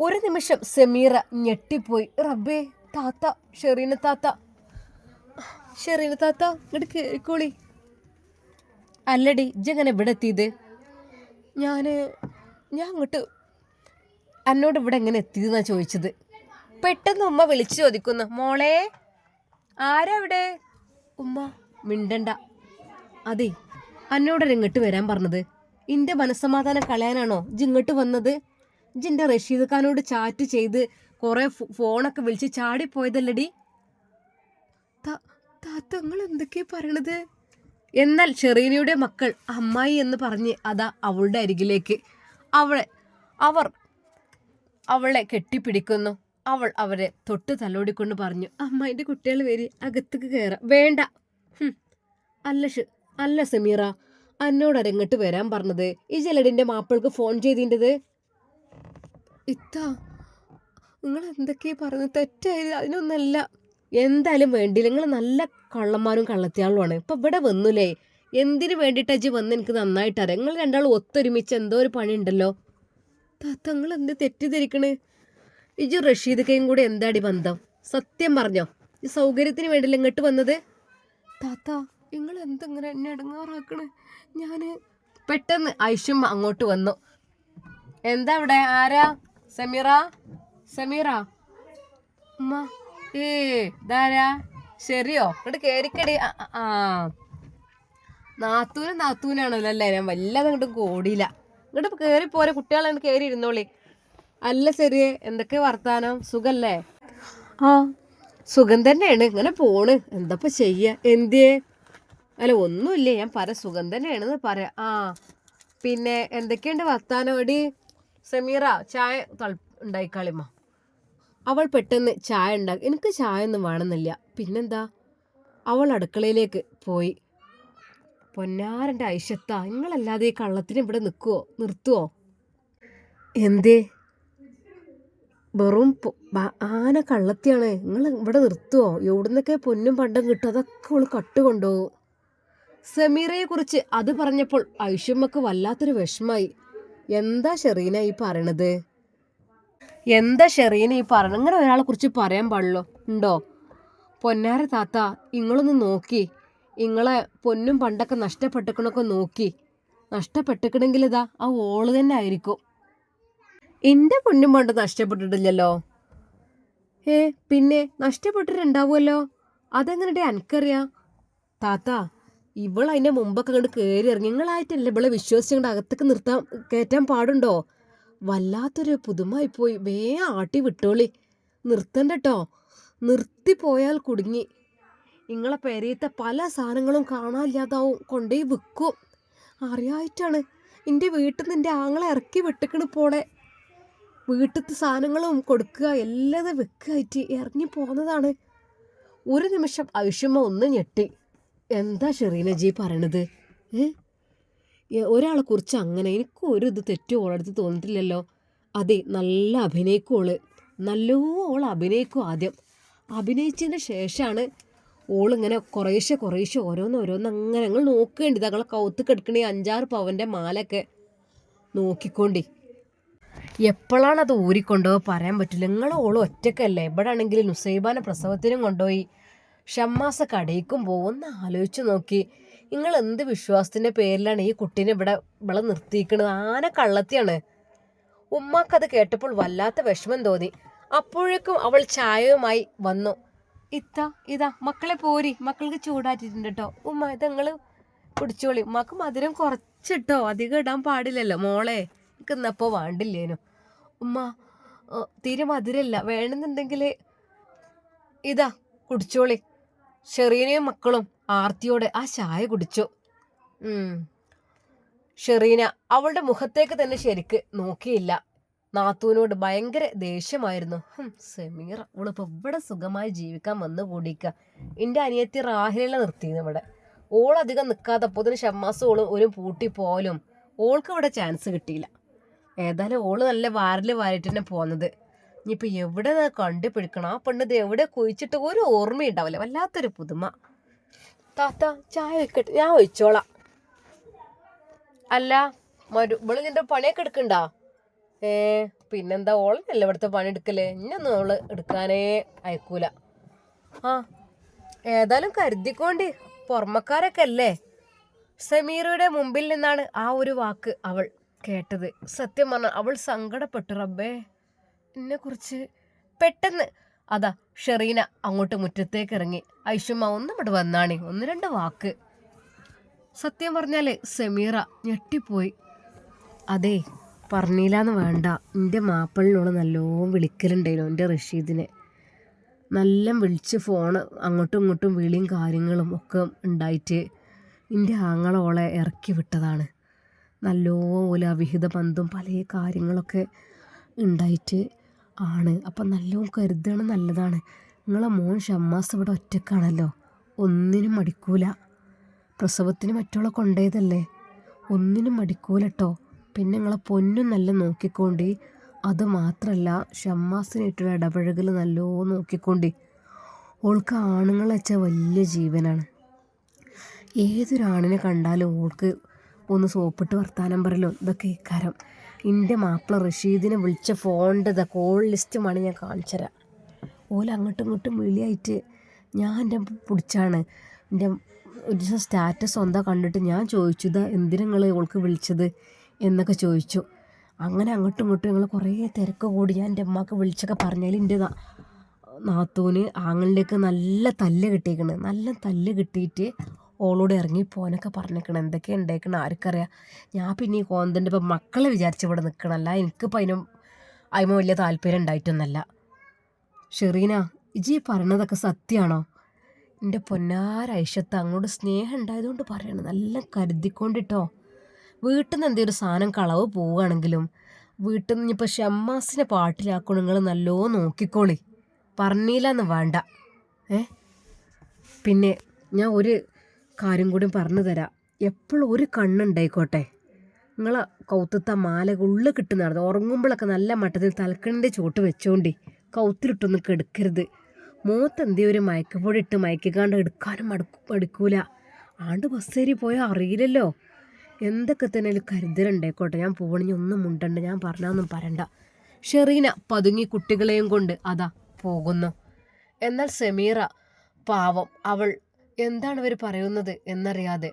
ഒരു നിമിഷം സെമീറ ഞെട്ടിപ്പോയി. റബ്ബേ താത്ത ഷെറീന താത്ത. ഷെറീന താത്ത ഇങ്ങോട്ട് കേറിക്കോളി. അല്ലടി ഇജ്ജെങ്ങനെ ഇവിടെ എത്തിയത് ഞാൻ ഞാൻ അങ്ങോട്ട് എന്നോട് ഇവിടെ എങ്ങനെ എത്തിയതെന്നാണ് ചോദിച്ചത്. പെട്ടെന്ന് ഉമ്മ വിളിച്ചു ചോദിക്കുന്നു. മോളെ ആരാ ഇവിടെ? ഉമ്മ മിണ്ടണ്ട. അതെ അന്നോട് ഇങ്ങോട്ട് വരാൻ പറഞ്ഞത്. ഇന്റെ മനസ്സമാധാനം കളയാനാണോ ഇജ്ജ് ഇങ്ങോട്ട് വന്നത്? ജിന്റെ റഷീദ് ഖാനോട് ചാറ്റ് ചെയ്ത് കുറെ ഫോണൊക്കെ വിളിച്ച് ചാടിപ്പോയതല്ലടി താത്തങ്ങൾ എന്തൊക്കെയാ പറയണത്? എന്നാൽ ഷെറീനയുടെ മക്കൾ അമ്മായി എന്ന് പറഞ്ഞ് അതാ അവളുടെ അരികിലേക്ക്. അവളെ അവർ അവളെ കെട്ടിപ്പിടിക്കുന്നു. അവൾ അവരെ തൊട്ട് തലോടിക്കൊണ്ട് പറഞ്ഞു അമ്മായിന്റെ കുട്ടികൾ വരി അകത്തേക്ക് കയറാം വേണ്ട. അല്ല ഷ് അല്ല സമീറ എന്നോട് അരങ്ങട്ട് വരാൻ പറഞ്ഞത്. ഈ ജലഡിന്റെ മാപ്പിൾക്ക് ഫോൺ ചെയ്തിന്റെത് ഇത്താ. നിങ്ങൾ എന്തൊക്കെയാ പറഞ്ഞു തെറ്റായത് അതിനൊന്നല്ല. എന്തായാലും വേണ്ടില്ല നിങ്ങൾ നല്ല കള്ളന്മാരും കള്ളത്തിയാളുമാണ്. ഇപ്പം ഇവിടെ വന്നുലേ? എന്തിനു വേണ്ടിയിട്ടാ ജി വന്ന്? എനിക്ക് നന്നായിട്ട് അറിയാം. നിങ്ങൾ രണ്ടാളും ഒത്തൊരുമിച്ച് എന്തോ ഒരു പണി ഉണ്ടല്ലോ താത്ത നിങ്ങൾ എന്ത് തെറ്റിദ്ധരിക്കണ്? ഇജു റഷീദക്കയും കൂടെ എന്താടി ബന്ധം? സത്യം പറഞ്ഞോ? ഈ സൗകര്യത്തിന് വേണ്ടിയില്ല ഇങ്ങോട്ട് വന്നത്? താത്ത നിങ്ങൾ എന്തെങ്ങനെ എന്നെ അടങ്ങാറാക്കണ്? ഞാൻ പെട്ടെന്ന് ഐഷും അങ്ങോട്ട് വന്നു. എന്താ ഇവിടെ ആരാ? സമീറ? സമീറ. ഉമ്മ. ഏ ഇതാരാ? ശരിയോ? ഇങ്ങോട്ട് കയറിക്കടി ആ, നാത്തൂനും നാത്തൂനാണല്ലോ അല്ലേ? ഞാൻ വല്ലാതെ അങ്ങോട്ട് കോടിയില്ല ഇങ്ങോട്ട് കയറി പോരെ കുട്ടികളെ കയറി ഇരുന്നോളി. അല്ല ശരിയെ എന്തൊക്കെ വർത്താനം? സുഖല്ലേ? ആ. സുഖം തന്നെയാണ്. ഇങ്ങനെ പോണ്. എന്തപ്പോ ചെയ്യ? എന്തിയേ? അല്ല ഒന്നുമില്ല. ഞാൻ പറ സുഖം തന്നെയാണെന്ന് പറയാം ആ. പിന്നെ എന്തൊക്കെയുണ്ട് വർത്താനം? എടി സമീറ ചായ തൾ ഉണ്ടായിക്കാളിമ്മ. അവൾ പെട്ടെന്ന് ചായ ഉണ്ടാക്കി എനിക്ക് ചായ ഒന്നും വേണമെന്നില്ല. പിന്നെന്താ? അവൾ അടുക്കളയിലേക്ക് പോയി. പൊന്നാരന്റെ ഐശത്ത നിങ്ങളല്ലാതെ ഈ കള്ളത്തിന് ഇവിടെ നിൽക്കുവോ നിർത്തുവോ? എന്തേ? വെറും ആന കള്ളത്തിയാണ്. നിങ്ങൾ ഇവിടെ നിർത്തുവോ? എവിടുന്നൊക്കെ പൊന്നും പണ്ടും കിട്ടും അതൊക്കെ അവൾ കട്ടുകൊണ്ടുപോകും. സമീറയെ കുറിച്ച് അത് പറഞ്ഞപ്പോൾ ഐഷമ്മക്ക് വല്ലാത്തൊരു വിഷമായി. എന്താ ഷെറീന ഈ പറയണത്? എന്താ ഷെറീന ഈ പറഞ്ഞ? ഇങ്ങനെ ഒരാളെ കുറിച്ച് പറയാൻ പാടുള്ളൂ ഉണ്ടോ? പൊന്നാര താത്ത ഇങ്ങളൊന്ന് നോക്കി. ഇങ്ങളെ പൊന്നും പണ്ടൊക്കെ നഷ്ടപ്പെട്ടക്കണൊക്കെ നോക്കി. നഷ്ടപ്പെട്ടക്കണെങ്കിൽ ഇതാ ആ ഓൾ തന്നെ ആയിരിക്കും. എന്റെ പൊന്നും പണ്ട് നഷ്ടപ്പെട്ടിട്ടില്ലല്ലോ. ഏ പിന്നെ നഷ്ടപ്പെട്ടിട്ടുണ്ടാവുമല്ലോ? അതെങ്ങനെ എനിക്കറിയാം താത്ത ഇവൾ മുമ്പൊക്കെ അങ്ങോട്ട് കയറി ഇറങ്ങി. നിങ്ങളായിട്ടല്ലേ ഇവളെ വിശ്വസിച്ചുകൊണ്ട് അകത്തേക്ക് നിർത്താൻ കയറ്റാൻ പാടുണ്ടോ? വല്ലാത്തൊരു പുതുമായി പോയി വേ ആട്ടി വിട്ടോളി. നിർത്തണ്ടട്ടോ. നിർത്തിപ്പോയാൽ കുടുങ്ങി. നിങ്ങളെ പെരയത്തെ പല സാധനങ്ങളും കാണാനില്ലാതാവും. കൊണ്ടേ വിൽക്കും അറിയായിട്ടാണ്. എന്റെ വീട്ടിൽ നിന്ന് എന്റെ ആങ്ങളെ ഇറക്കി വിട്ടിക്കണ് പോളെ വീട്ടിലത്തെ സാധനങ്ങളും കൊടുക്കുക എല്ലാം വെക്കായിട്ട് ഇറങ്ങി പോന്നതാണ്. ഒരു നിമിഷം ഐഷമ്മ ഒന്ന് ഞെട്ടി. എന്താ ഷെറീന ജി പറയണത്? ഏ? ഒരാളെ കുറിച്ച് അങ്ങനെ എനിക്ക് ഒരു ഇത് തെറ്റും ഓളടുത്ത് തോന്നിയിട്ടില്ലല്ലോ. അതെ നല്ല അഭിനയിക്കും ഓൾ നല്ലോ ഓൾ അഭിനയിക്കും ആദ്യം. അഭിനയിച്ചതിന് ശേഷമാണ് ഓളിങ്ങനെ കുറേശ്ശെ കുറേശ്ശെ ഓരോന്ന് ഓരോന്ന് അങ്ങനെ ഞങ്ങൾ നോക്കേണ്ടത് ഞങ്ങളെ കൗത്ത് എടുക്കണേ അഞ്ചാറ് പവന്റെ മാലൊക്കെ നോക്കിക്കൊണ്ടി. എപ്പോഴാണ് അത് ഊരിക്കൊണ്ടുപോയി പറയാൻ പറ്റില്ല. നിങ്ങൾ ഓൾ ഒറ്റക്കല്ലേ? ഇവിടെ ആണെങ്കിൽ നുസൈബാനെ പ്രസവത്തിനും കൊണ്ടുപോയി ഷമ്മാസ കടയിക്കും പോകുമെന്ന് ആലോചിച്ച് നോക്കി. നിങ്ങൾ എന്ത് വിശ്വാസത്തിന്റെ പേരിലാണ് ഈ കുട്ടീനെ ഇവിടെ ഇവിടെ നിർത്തിയിരിക്കുന്നത് ആന കള്ളത്തിയാണ്. ഉമ്മാക്കത് കേട്ടപ്പോൾ വല്ലാത്ത വിഷമം തോന്നി. അപ്പോഴേക്കും അവൾ ചായയുമായി വന്നു. ഇത്ത ഇതാ മക്കളെ പോരി. മക്കൾക്ക് ചൂടാറ്റിട്ടുണ്ട് കേട്ടോ ഉമ്മ ഇത് നിങ്ങൾ കുടിച്ചോളി ഉമ്മാക്ക് മധുരം കുറച്ചിട്ടോ? അധികം ഇടാൻ പാടില്ലല്ലോ മോളെ. എനിക്ക് ഇന്നപ്പോൾ വേണ്ടില്ലേനു. ഉമ്മ തീരെ മധുരല്ല. വേണമെന്നുണ്ടെങ്കിൽ ഇതാ കുടിച്ചോളി. ചെറിയനെയും മക്കളും. ആർത്തിയോടെ ആ ചായ കുടിച്ചു. ഷെറീന അവളുടെ മുഖത്തേക്ക് തന്നെ ശരിക്ക് നോക്കിയില്ല. നാത്തൂനോട് ഭയങ്കര ദേഷ്യമായിരുന്നു. സെമീർ അവളിപ്പോൾ ഇവിടെ സുഖമായി ജീവിക്കാൻ വന്നു കൂടിക്ക എന്റെ അനിയത്തി റാഹിലെ നിർത്തിയിരുന്നു ഇവിടെ. ഓളധികം നിൽക്കാതെ അപ്പോതിന് ഷമ്മാസ് ഓളും ഒരു പൂട്ടി പോലും ഓൾക്ക് ഇവിടെ ചാൻസ് കിട്ടിയില്ല. ഏതായാലും ഓൾ നല്ല വാരൽ വാരിട്ട് തന്നെ പോന്നത്. ഇനിയിപ്പോൾ എവിടെ കണ്ടുപിടിക്കണം? ആ പെണ്ണ് ഇത് എവിടെ കുഴിച്ചിട്ട് ഒരു ഓർമ്മയുണ്ടാവില്ല. വല്ലാത്തൊരു പുതുമ. താത്ത ചായ വെക്കട്ടെ ഞാൻ ഒഴിച്ചോളാം. അല്ല മരു ഇവൾ നിന്റെ പണിയൊക്കെ എടുക്കണ്ടാ? ഏ പിന്നെന്താ? ഓളല്ലേ ഇവിടുത്തെ പണി എടുക്കൽ? ഇന്നൊന്നും ഓൾ എടുക്കാനേ അയക്കൂല. ആ ഏതായാലും കരുതിക്കോണ്ടി. പുറമക്കാരൊക്കെ അല്ലേ? സമീറയുടെ മുമ്പിൽ നിന്നാണ് ആ ഒരു വാക്ക് അവൾ കേട്ടത്. സത്യം പറഞ്ഞാൽ അവൾ സങ്കടപ്പെട്ടു. റബ്ബേ എന്നെ കുറിച്ച് പെട്ടെന്ന് അതാ ഷെറീന അങ്ങോട്ട് മുറ്റത്തേക്ക് ഇറങ്ങി ഐഷമ്മ ഒന്നും ഇവിടെ വന്നാണേ ഒന്ന് രണ്ട് വാക്ക്. സത്യം പറഞ്ഞാൽ സെമീറ ഞെട്ടിപ്പോയി. അതെ പറഞ്ഞില്ലാന്ന് വേണ്ട. എന്റെ മാപ്പിളിനോട് നല്ലോണം വിളിക്കലുണ്ടായിരുന്നു എന്റെ റഷീദിനെ. നല്ല വിളിച്ച് ഫോൺ അങ്ങോട്ടും ഇങ്ങോട്ടും വിളിയും കാര്യങ്ങളും ഒക്കെ ഉണ്ടായിട്ട് എന്റെ ആങ്ങളോളെ ഇറക്കി വിട്ടതാണ്. നല്ലോ പോലെ അവിഹിത ബന്ധം പല കാര്യങ്ങളൊക്കെ ഉണ്ടായിട്ട് ആണ്. അപ്പം നല്ലോണം കരുതണം നല്ലതാണ്. നിങ്ങളെ മോൻ ഷമ്മാസ് ഇവിടെ ഒറ്റക്കാണല്ലോ. ഒന്നിനും മടിക്കൂല. പ്രസവത്തിന് മറ്റുള്ള കൊണ്ടേതല്ലേ ഒന്നിനും മടിക്കൂലട്ടോ. പിന്നെ നിങ്ങളെ പൊന്നും നല്ല നോക്കിക്കോണ്ടി. അത് മാത്രമല്ല ഷമ്മാസിനായിട്ടുള്ള ഇടപഴകൽ നല്ലോ നോക്കിക്കോണ്ടി. ഓൾക്ക് ആണുങ്ങളെ വെച്ചാൽ വലിയ ജീവനാണ്. ഏതൊരാണിനെ കണ്ടാലും ഓൾക്ക് ഒന്ന് സോപ്പിട്ട് വർത്താനം പറയലോ ഇതൊക്കെ ഇക്കാരം എന്റെ മാപ്പിള റഷീദിനെ വിളിച്ച ഫോണിന്റെ കോൾ ലിസ്റ്റുമാണ് ഞാൻ കാണിച്ചു തരാം ഓല അങ്ങോട്ടും ഇങ്ങോട്ടും വിളിയായിട്ട് ഞാൻ എന്റെ പിടിച്ചാണ്. എന്റെ ഒരു ദിവസം സ്റ്റാറ്റസ് എന്താ കണ്ടിട്ട് ഞാൻ ചോദിച്ചു ഇതാ എന്തിനാ നിങ്ങൾ ഓൾക്ക് വിളിച്ചത്? എന്നൊക്കെ ചോദിച്ചു. അങ്ങനെ അങ്ങോട്ടും ഇങ്ങോട്ടും ഞങ്ങൾ കുറേ തിരക്ക് കൂടി ഞാൻ എന്റെ അമ്മയ്ക്ക് വിളിച്ചൊക്കെ പറഞ്ഞാൽ എന്റെ നാത്തൂന് ആങ്ങളിലേക്ക് നല്ല തല്ല് കിട്ടിയേക്കണ്. നല്ല തല്ല് കിട്ടിയിട്ട് ഓളോട് ഇറങ്ങി പോകാനൊക്കെ പറഞ്ഞേക്കണം. എന്തൊക്കെ ഉണ്ടായിരിക്കണം ആർക്കറിയാം. ഞാൻ പിന്നെ ഈ കോന്തന്റെ ഇപ്പം മക്കളെ വിചാരിച്ച് ഇവിടെ നിൽക്കണമല്ല എനിക്കിപ്പോൾ അതിനും അതിന് വലിയ താല്പര്യം ഉണ്ടായിട്ടൊന്നല്ല ഷെറീന ഇജി പറയണതൊക്കെ സത്യമാണോ എന്റെ പൊന്നാര ഐഷത്ത് അങ്ങോട്ട് സ്നേഹം ഉണ്ടായതുകൊണ്ട് പറയണം. നല്ല കരുതിക്കൊണ്ടിട്ടോ. വീട്ടിൽ നിന്ന് എന്തെങ്കിലും സാധനം കളവ് പോവുകയാണെങ്കിലും വീട്ടിൽ നിന്ന് ഇപ്പോൾ ഷമ്മാസിനെ പാട്ടിലാക്കണം നിങ്ങൾ നല്ലോ നോക്കിക്കോളി. പറഞ്ഞില്ലെന്ന് വേണ്ട. ഏ? പിന്നെ ഞാൻ ഒരു കാര്യം കൂടി പറഞ്ഞു തരാം. എപ്പോഴും ഒരു കണ്ണുണ്ടായിക്കോട്ടെ. നിങ്ങൾ കൗത്തത്ത മാല ഉള്ളിൽ കിട്ടുന്നതാണ്. ഉറങ്ങുമ്പോഴൊക്കെ നല്ല മട്ടത്തിൽ തലക്കണിന്റെ ചോട്ട് വെച്ചോണ്ടി കൗത്തിലിട്ടൊന്നും കെടുക്കരുത് മൂത്ത് എന്തേ ഒരു മയക്കപ്പൊടി ഇട്ട് മയക്കിക്കാണ്ട് എടുക്കാനും മടുക്കും എടുക്കൂല ആണ്ട് ബസ്സേരി പോയാൽ അറിയില്ലല്ലോ. എന്തൊക്കെ തന്നെ ഒരു കരുതലുണ്ടായിക്കോട്ടെ. ഞാൻ പോകണമെങ്കിൽ ഒന്നും മുണ്ടണ്ട. ഞാൻ പറഞ്ഞാന്നും പറയണ്ട. ഷെറീന പതുങ്ങി കുട്ടികളെയും കൊണ്ട് അതാ പോകുന്നു. എന്നാൽ സെമീറ പാവം. അവൾ എന്താണ് ഇവർ പറയുന്നത് എന്നറിയാതെ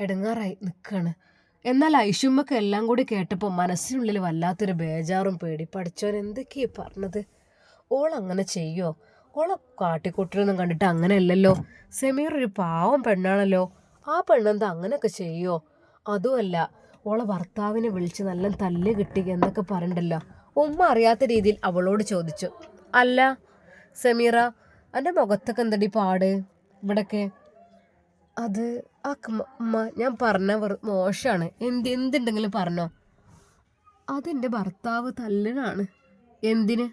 എടുങ്ങാറായി നിൽക്കുകയാണ് എന്നാൽ ഐഷുമ്മക്ക് എല്ലാം കൂടി കേട്ടപ്പോൾ മനസ്സിനുള്ളിൽ വല്ലാത്തൊരു ബേജാറും പേടി പഠിച്ചവൻ എന്തൊക്കെയാ പറഞ്ഞത്? ഓൾ അങ്ങനെ ചെയ്യോ? ഓളെ കാട്ടിക്കൂട്ടലൊന്നും കണ്ടിട്ട് അങ്ങനെയല്ലല്ലോ? സെമീർ ഒരു പാവം പെണ്ണാണല്ലോ. ആ പെണ്ണെന്താ അങ്ങനെയൊക്കെ ചെയ്യോ? അതുമല്ല ഓളെ ഭർത്താവിനെ വിളിച്ച് നല്ല തല്ല് കിട്ടി എന്നൊക്കെ പറഞ്ഞിട്ടല്ലോ. ഉമ്മ അറിയാത്ത രീതിയിൽ അവളോട് ചോദിച്ചു. അല്ല സമീറ എന്റെ മുഖത്തൊക്കെ എന്തടി പാട്? ഇവിടൊക്കെ അത് ആ ക- ഞാൻ പറഞ്ഞ മോശമാണ് എന്ത് എന്തുണ്ടെങ്കിലും പറഞ്ഞോ. അതെന്റെ ഭർത്താവ് തല്ലനാണ്. എന്തിന്?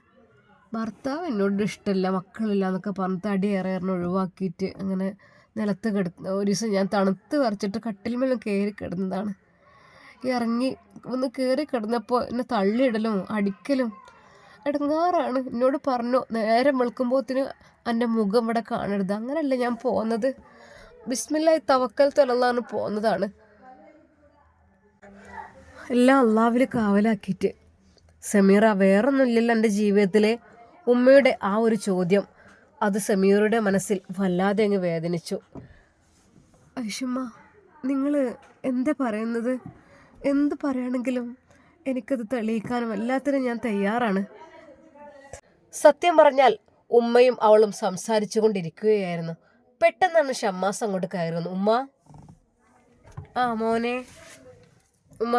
ഭർത്താവ് എന്നോട് ഇഷ്ടമില്ല മക്കളില്ല എന്നൊക്കെ പറഞ്ഞ് തടി ഏറെ ഏറിന് ഒഴിവാക്കിയിട്ട് അങ്ങനെ നിലത്ത് കിടന്ന് ഒരു ദിവസം ഞാൻ തണുത്ത് വരച്ചിട്ട് കട്ടിൽമേലും കയറി കിടന്നതാണ്. ഇറങ്ങി ഒന്ന് കയറി കിടന്നപ്പോൾ എന്നെ തള്ളിയിടലും അടിക്കലും ഇടങ്ങാറാണ് എന്നോട് പറഞ്ഞു നേരം വെളുക്കുമ്പോഴത്തിന് എന്റെ മുഖം ഇവിടെ കാണരുത്. അങ്ങനല്ല ഞാൻ പോകുന്നത് ബിസ്മില്ലായി തവക്കൽ തുറന്നാണ് പോകുന്നതാണ് എല്ലാം അള്ളാവിൽ കാവലാക്കിയിട്ട്. സമീറ വേറൊന്നുമില്ലല്ലോ എന്റെ ജീവിതത്തിലെ. ഉമ്മയുടെ ആ ഒരു ചോദ്യം അത് സമീറയുടെ മനസ്സിൽ വല്ലാതെ അങ്ങ് വേദനിച്ചു. ഐഷമ്മ നിങ്ങൾ എന്താ പറയുന്നത്? എന്ത് പറയുകയാണെങ്കിലും എനിക്കത് തെളിയിക്കാനും എല്ലാത്തിനും ഞാൻ തയ്യാറാണ്. സത്യം പറഞ്ഞാൽ ഉമ്മയും അവളും സംസാരിച്ചു കൊണ്ടിരിക്കുകയായിരുന്നു. പെട്ടെന്നാണ് ഷമ്മാസ് അങ്ങോട്ട് കയറി വന്നു ഉമ്മ? ആ മോനെ. ഉമ്മ.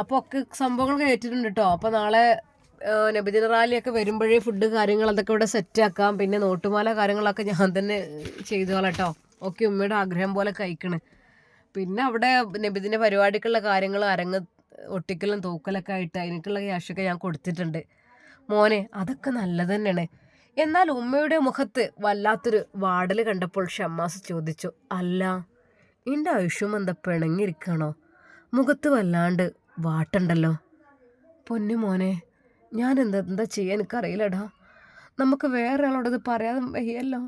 അപ്പോൾ ഒക്കെ സംഭവങ്ങളൊക്കെ ഏറ്റിട്ടുണ്ട് കേട്ടോ അപ്പോൾ നാളെ നബിദിന റാലിയൊക്കെ വരുമ്പോഴേ ഫുഡ് കാര്യങ്ങൾ അതൊക്കെ ഇവിടെ സെറ്റാക്കാം പിന്നെ നോട്ടുമാല കാര്യങ്ങളൊക്കെ ഞാൻ തന്നെ ചെയ്തോളാം കേട്ടോ ഓക്കെ ഉമ്മയുടെ ആഗ്രഹം പോലെ കഴിക്കണ് പിന്നെ അവിടെ നബിദിന പരിപാടിക്കുള്ള കാര്യങ്ങൾ അരങ്ങ് ഒട്ടിക്കലും തൂക്കലൊക്കെ ആയിട്ട് അതിനൊക്കെയുള്ള ക്യാഷൊക്കെ ഞാൻ കൊടുത്തിട്ടുണ്ട്. മോനെ അതൊക്കെ നല്ലത് തന്നെയാണ്. എന്നാൽ ഉമ്മയുടെ മുഖത്ത് വല്ലാത്തൊരു വാടൽ കണ്ടപ്പോൾ ഷമ്മാസ് ചോദിച്ചു അല്ല എന്റെ ആയുഷ്യം എന്താ പിണങ്ങിയിരിക്കണോ? മുഖത്ത് വല്ലാണ്ട് വാട്ടുണ്ടല്ലോ. പൊന്നു മോനെ ഞാൻ എന്താ എന്താ ചെയ്യാൻ എനിക്കറിയില്ലടാ. നമുക്ക് വേറെ ആളോട് ഇത് പറയാതെ വയ്യല്ലോ.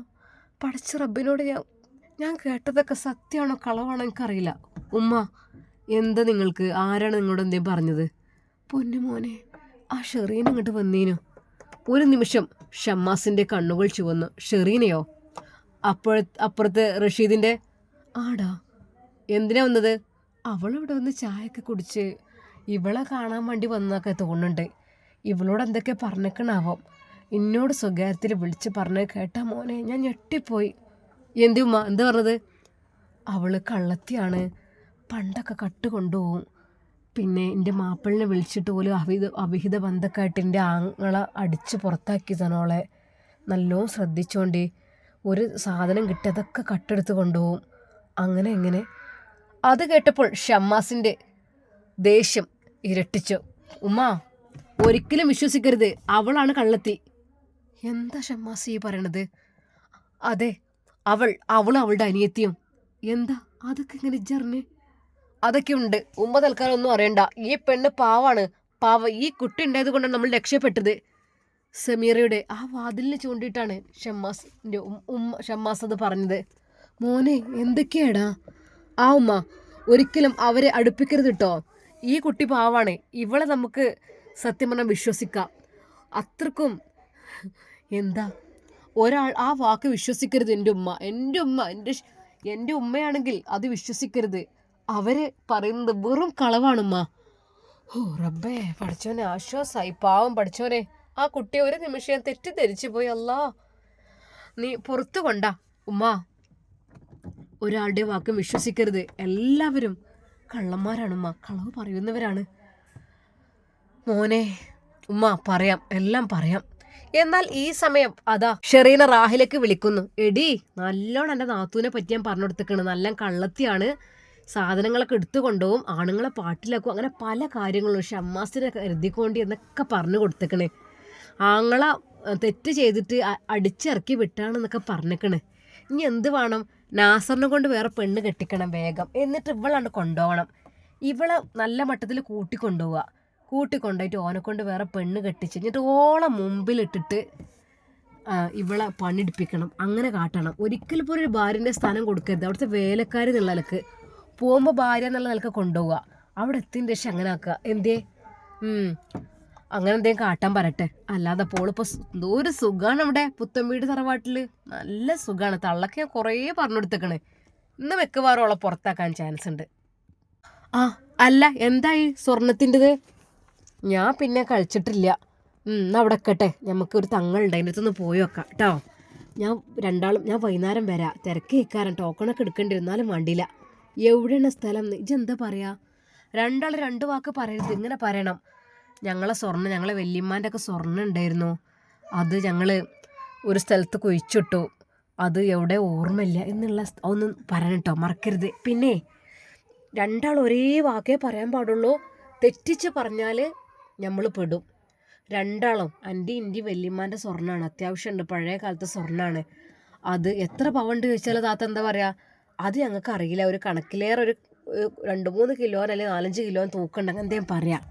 പഠിച്ച റബ്ബിനോട് ഞാൻ ഞാൻ കേട്ടതൊക്കെ സത്യമാണോ കളവാണോ എനിക്കറിയില്ല. ഉമ്മ എന്താ നിങ്ങൾക്ക് ആരാണ് നിങ്ങളോട് എന്തേലും പറഞ്ഞത്? പൊന്നു മോനെ ആ ഷെറീൻ ഇങ്ങോട്ട് വന്നീനു. ഒരു നിമിഷം ഷമ്മാസിന്റെ കണ്ണുകൾ ചുവന്നു. ഷെറീനയോ? അപ്പോഴ അപ്പുറത്ത് റഷീദിന്റെ? ആടാ എന്തിനാ വന്നത്? അവളിവിടെ വന്ന് ചായയൊക്കെ കുടിച്ച് ഇവളെ കാണാൻ വേണ്ടി വന്നൊക്കെ തോന്നുന്നുണ്ട്. ഇവളോട് എന്തൊക്കെ പറഞ്ഞേക്കണാവോ? എന്നോട് സ്വകാര്യത്തിൽ വിളിച്ച് പറഞ്ഞ് കേട്ടാ മോനെ ഞാൻ ഞെട്ടിപ്പോയി. എന്തുമ്മ എന്താ പറഞ്ഞത്? അവൾ കള്ളത്തിയാണ്. പണ്ടൊക്കെ കട്ട് കൊണ്ടുപോകും പിന്നെ എന്റെ മാപ്പിളിനെ വിളിച്ചിട്ട് പോലും അവിഹിത അവിഹിത ബന്ധക്കായിട്ട് എന്റെ ആങ്ങളെ അടിച്ച് പുറത്താക്കി തന്നോളെ നല്ലോണം ശ്രദ്ധിച്ചോണ്ടി. ഒരു സാധനം കിട്ടി അതൊക്കെ കട്ടെടുത്ത് കൊണ്ടുപോകും. അങ്ങനെ എങ്ങനെ അത് കേട്ടപ്പോൾ ഷമ്മാസിന്റെ ദേഷ്യം ഇരട്ടിച്ചു. ഉമ്മ ഒരിക്കലും വിശ്വസിക്കരുത്. അവളാണ് കള്ളത്തി. എന്താ ഷമ്മാസ് ഈ പറയണത്? അതെ അവൾ അവളും അവളുടെ അനിയത്തിയും. എന്താ? അതൊക്കെ ഇങ്ങനെ ഇജ്ജറിഞ്ഞ് അതൊക്കെ ഉണ്ട്. ഉമ്മ തൽക്കാലം ഒന്നും അറിയണ്ട. ഈ പെണ്ണ് പാവാണ്. പാവ ഈ കുട്ടി ഉണ്ടായത് കൊണ്ടാണ് നമ്മൾ രക്ഷപ്പെട്ടത്. സമീറയുടെ ആ വാതിലിന് ചൂണ്ടിയിട്ടാണ് ഷമ്മാസിന്റെ ഉമ്മ ഷമ്മാസ് അത് പറഞ്ഞത്. മോനെ എന്തൊക്കെയാടാ? ആ ഉമ്മ ഒരിക്കലും അവരെ അടുപ്പിക്കരുത് കേട്ടോ ഈ കുട്ടി പാവാണ്. ഇവളെ നമുക്ക് സത്യം പറഞ്ഞാൽ വിശ്വസിക്കാം. അത്രക്കും എന്താ? ഒരാൾ ആ വാക്ക് വിശ്വസിക്കരുത് എന്റെ ഉമ്മ. എന്റെ ഉമ്മ എന്റെ എന്റെ ഉമ്മയാണെങ്കിൽ അത് വിശ്വസിക്കരുത്. അവർ പറയുന്നത് വെറും കളവാണുമ്മ. ഓ റബ്ബേ പഠിച്ചോനെ ആശ്വാസമായി പാവം പഠിച്ചോനെ ആ കുട്ടി ഒരു നിമിഷം തെറ്റിദ്ധരിച്ചു പോയി അല്ലാ. നീ പുറത്തു കൊണ്ട ഉമ്മ. ഒരാളുടെ വാക്കും വിശ്വസിക്കരുത്. എല്ലാവരും കള്ളന്മാരാണ് ഉമ്മ കളവ് പറയുന്നവരാണ്. മോനെ ഉമ്മ പറയാം. എല്ലാം പറയാം. എന്നാൽ ഈ സമയം അതാ ഷെറീന റാഹിലേക്ക് വിളിക്കുന്നു. എടി നല്ലോണം എന്റെ നാത്തൂനെ പറ്റി ഞാൻ പറഞ്ഞു കൊടുത്തേക്കണ് നല്ല കള്ളത്തിയാണ്. സാധനങ്ങളൊക്കെ എടുത്തു കൊണ്ടുപോകും ആണുങ്ങളെ പാട്ടിലാക്കും അങ്ങനെ പല കാര്യങ്ങളും ഷമ്മാസിനെ കരുതിക്കൊണ്ട് എന്നൊക്കെ പറഞ്ഞു കൊടുത്തേക്കണേ. ആങ്ങളെ തെറ്റ് ചെയ്തിട്ട് അടിച്ചിറക്കി വിട്ടാണെന്നൊക്കെ പറഞ്ഞേക്കണേ. ഇനി എന്ത് വേണം? നാസറിനെ കൊണ്ട് വേറെ പെണ്ണ് കെട്ടിക്കണം വേഗം. എന്നിട്ട് ഇവളാണ് കൊണ്ടുപോകണം ഇവളെ നല്ല മട്ടത്തിൽ കൂട്ടിക്കൊണ്ടുപോവുക കൂട്ടിക്കൊണ്ടുപോയിട്ട് ഓനെ കൊണ്ട് വേറെ പെണ്ണ് കെട്ടിച്ച് എന്നിട്ട് ഓളെ മുമ്പിലിട്ടിട്ട് ഇവളെ പണിയെടുപ്പിക്കണം. അങ്ങനെ കാട്ടണം. ഒരിക്കലും ഇപ്പോൾ ഒരു ഭാര്യന്റെ സ്ഥാനം കൊടുക്കരുത്. അവിടുത്തെ വേലക്കാരി നിള്ളലക്ക് പോകുമ്പോൾ ഭാര്യ എന്നുള്ള നിലയ്ക്ക് കൊണ്ടുപോവുക അവിടെ എത്തിന്റെ ശേഷം അങ്ങനെ ആക്കുക. എന്തേ? അങ്ങനെ എന്തെങ്കിലും കാട്ടാൻ പറട്ടെ അല്ലാതെ പോളിപ്പോൾ ഒരു സുഖമാണ് അവിടെ പുത്തമ്പീട് തറവാട്ടിൽ നല്ല സുഖമാണ് തള്ളക്ക് ഞാൻ കുറേ പറഞ്ഞു കൊടുത്തേക്കണേ ഇന്ന് മിക്കവാറും അവളെ പുറത്താക്കാൻ ചാൻസ് ഉണ്ട്. ആ അല്ല എന്തായി സ്വർണത്തിന്റെത്? ഞാൻ പിന്നെ കഴിച്ചിട്ടില്ല. എന്നാൽ അവിടെ വെക്കട്ടെ നമുക്ക് ഒരു തങ്ങളുണ്ട്. അതിന്റെ അടുത്തൊന്ന് പോയി വെക്കാം. കേട്ടോ ഞാൻ രണ്ടാളും ഞാൻ വൈകുന്നേരം വരാം. തിരക്ക് കേൾക്കാരൻ ടോക്കണൊക്കെ എടുക്കേണ്ടി വന്നാലും വണ്ടിയില്ല. എവിടെയാണ് സ്ഥലം? ഇജെന്താ പറയാ? രണ്ടാൾ രണ്ട് വാക്ക് പറയരുത് ഇങ്ങനെ പറയണം. ഞങ്ങളെ സ്വർണം ഞങ്ങളെ വല്യമ്മാന്റെ ഒക്കെ സ്വർണം ഉണ്ടായിരുന്നു. അത് ഞങ്ങൾ ഒരു സ്ഥലത്ത് കുഴിച്ചിട്ടു. അത് എവിടെ ഓർമ്മയില്ല എന്നുള്ള ഒന്നും പറയണം കേട്ടോ മറക്കരുത്. പിന്നെ രണ്ടാൾ ഒരേ വാക്കേ പറയാൻ പാടുള്ളൂ. തെറ്റിച്ച് പറഞ്ഞാൽ നമ്മൾ പെടും. രണ്ടാളും എന്റെ ഇന്റെ വല്യമ്മാന്റെ സ്വർണമാണ് അത്യാവശ്യമുണ്ട് പഴയ കാലത്തെ സ്വർണമാണ് അത് എത്ര പവണ്ട് ചോദിച്ചാൽ താത്ത എന്താ പറയുക അത് ഞങ്ങൾക്ക് അറിയില്ല. ഒരു കണക്കിലേറെ ഒരു രണ്ട് മൂന്ന് കിലോ അല്ലെങ്കിൽ നാലഞ്ച് കിലോ തൂക്കണ്ടെങ്കിൽ എന്തെങ്കിലും പറയാം.